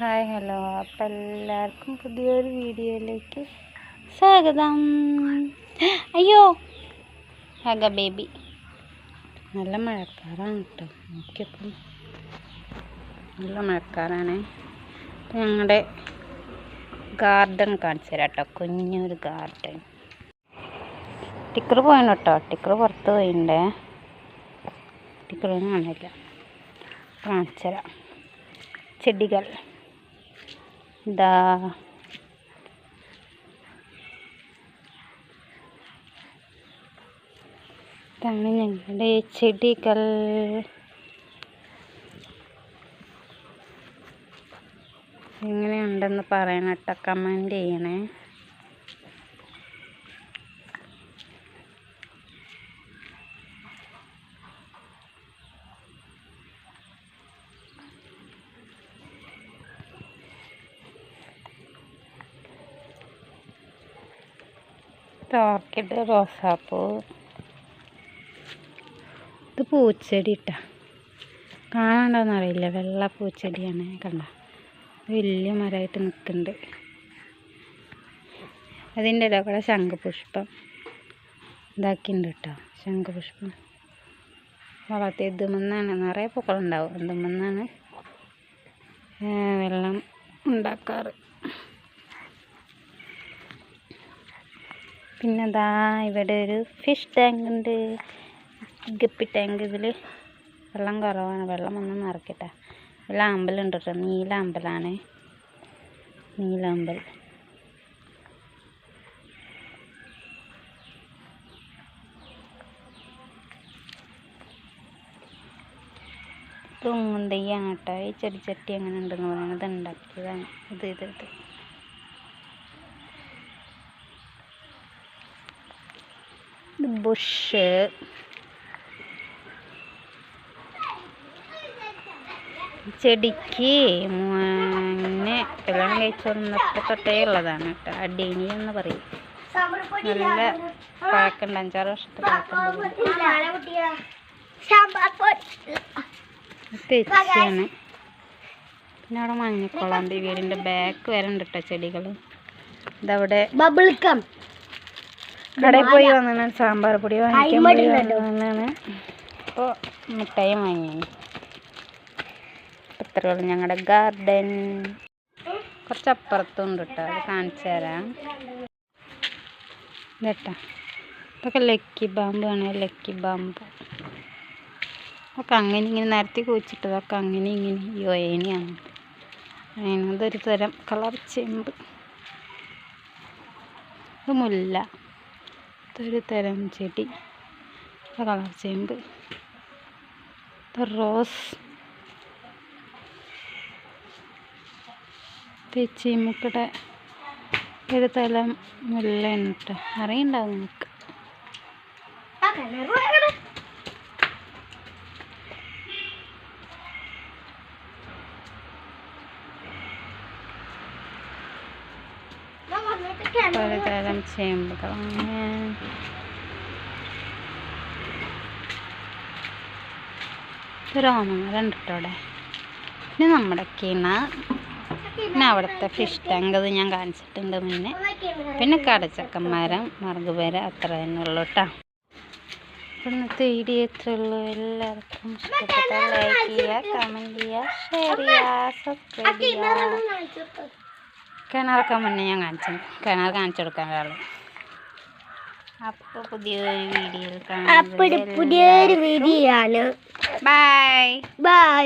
Hi hello. അപ്പം എല്ലാവർക്കും പുതിയൊരു വീഡിയോയിലേക്ക് സ്വാഗതം. അയ്യോ. ഹഗ ബേബി നല്ല മഴക്കാറാണ് കേട്ടോ നോക്കിയപ്പം നല്ല മഴക്കാറാണ്. ഞങ്ങളുടെ ഗാർഡൻ കാണിച്ചു തരാം കേട്ടോ കുഞ്ഞൊരു ഗാർഡൻ. ടിക്കർ പോയാണ് കേട്ടോ ടിക്കർ പുറത്ത് പോയിണ്ടേ. ടിക്കറൊന്നും കാണില്ല കാണിച്ചു തരാം. ചെടികൾ. ഇതാ ഇതാണ് ഞങ്ങളുടെ ചെടികൾ. എങ്ങനെയുണ്ടെന്ന് പറയണം കേട്ടോ കമന്റ് ചെയ്യണേ. ഓർക്കിഡ് റോസാപ്പൂ. ഇത് പൂച്ചെടി ഇട്ടാ കാണാണ്ടോന്ന് അറിയില്ല വെള്ള പൂച്ചെടിയാണ് കണ്ട. വലിയ മരമായിട്ട് നിൽക്കുന്നുണ്ട്. അതിന്റെ ഇടയിൽ കൂടെ ശംഖുപുഷ്പം ഇതാക്കിയിട്ടുണ്ട് കേട്ടോ. ശംഖുപുഷ്പം. വളർത്തി ഇതുമെന്നാണ്. നിറയെ പൂക്കളുണ്ടാവും. ഇതുമെന്നാണ് വെള്ളം ഉണ്ടാക്കാറ്. പിന്നെ ദാ ഇവിടെ ഒരു ഫിഷ് ടാങ്ക് ഉണ്ട്. ഗപ്പി ടാങ്ക് ഇതിൽ വെള്ളം കുറവാണ്. വെള്ളം ഒന്ന് നിറക്കട്ടെ. ഇതിൽ അമ്പലുണ്ട് കേട്ടോ നീല അമ്പലാണ്. നീല അമ്പൽ. തെങ്ങും തെയ്യാണ് ഈ ചെടിച്ചട്ടി ചട്ടി അങ്ങനെ ഉണ്ടെന്ന് പറയുന്നത് ഉണ്ടാക്കിയതാണ് ഇത് ഇത് ഇത് ഇത് ബുഷ്. ചെടിക്ക് മുന്നേ കല്യാണം കഴിച്ചൊന്നത്തെ തൊട്ടേ ഉള്ളതാണ് കേട്ടോ. അടീനി എന്ന് പറയും. നല്ല പഴക്കുണ്ട് അഞ്ചാറ് വർഷത്തെ പഴക്കമുണ്ട്. തെച്ചിയാണ്. പിന്നെ അവിടെ മഞ്ഞക്കുളം വീടിന്റെ ബാക്ക് വരണ്ട് കേട്ടോ ചെടികൾ ഇതവിടെ ബബിൾക്കം കടയിൽ പോയി വന്നാണ് സാമ്പാർ പൊടി വാങ്ങിക്കാൻ പോയി വന്നാണ് അപ്പോൾ മിഠായി വാങ്ങി. ഇത്രയുള്ളൂ ഞങ്ങളുടെ ഗാർഡൻ കുറച്ച് അപ്പുറത്തും ഉണ്ട് കേട്ടോ അത് കാണിച്ചു തരാം. ഇതേട്ടാ ഇതൊക്കെ ലക്കി ബാമ്പാണ് ലക്കി ബാമ്പ്. ഒക്കെ അങ്ങനെ ഇങ്ങനെ നിരത്തി കുഴിച്ചിട്ടതൊക്കെ അങ്ങനെ ഇങ്ങനെ യോയനിയാണ് അതിനൊരു തരം കളർ ചെമ്പ്. ഇത് മുല്ല. ഇതൊരു തരം ചെടി. കളർ ചേമ്പ്. റോസ്. തെച്ചിമുക്കടെ ഒരു തലം മുല്ലയാണ് കേട്ടോ അറിയണ്ടാവും നിങ്ങൾക്ക് ഒരു ചേമ്പുകളാണ് ഓമമരം ഉണ്ട് കേട്ടോ അവിടെ? പിന്നെ നമ്മുടെ കിണർ പിന്നെ അവിടുത്തെ ഫിഷ് ടാങ്ക് അത് ഞാൻ കാണിച്ചിട്ടുണ്ട് മുന്നേ. പിന്നെ കടച്ചക്കന്മാരം മറുകുപേര അത്ര തന്നെ ഉള്ളൂ കേട്ടോ ഇന്നത്തെ വീഡിയോ എത്ര ഉള്ളൂ? എല്ലാവർക്കും ഇഷ്ടപ്പെട്ട ലൈക്ക് ചെയ്യുക കമന്റ് ചെയ്യുക ഷെയർ ചെയ്യുക സബ്സ്ക്രൈബ് ചെയ്യുക കിണറൊക്കെ മുന്നേ ഞാൻ കാണിച്ചു. കിണർ കാണിച്ചു കൊടുക്കാൻ ഒരാൾ അപ്പോൾ പുതിയൊരു വീഡിയോയിൽ കാണാം പുതിയൊരു വീഡിയോ ആണ് ബൈ ബൈ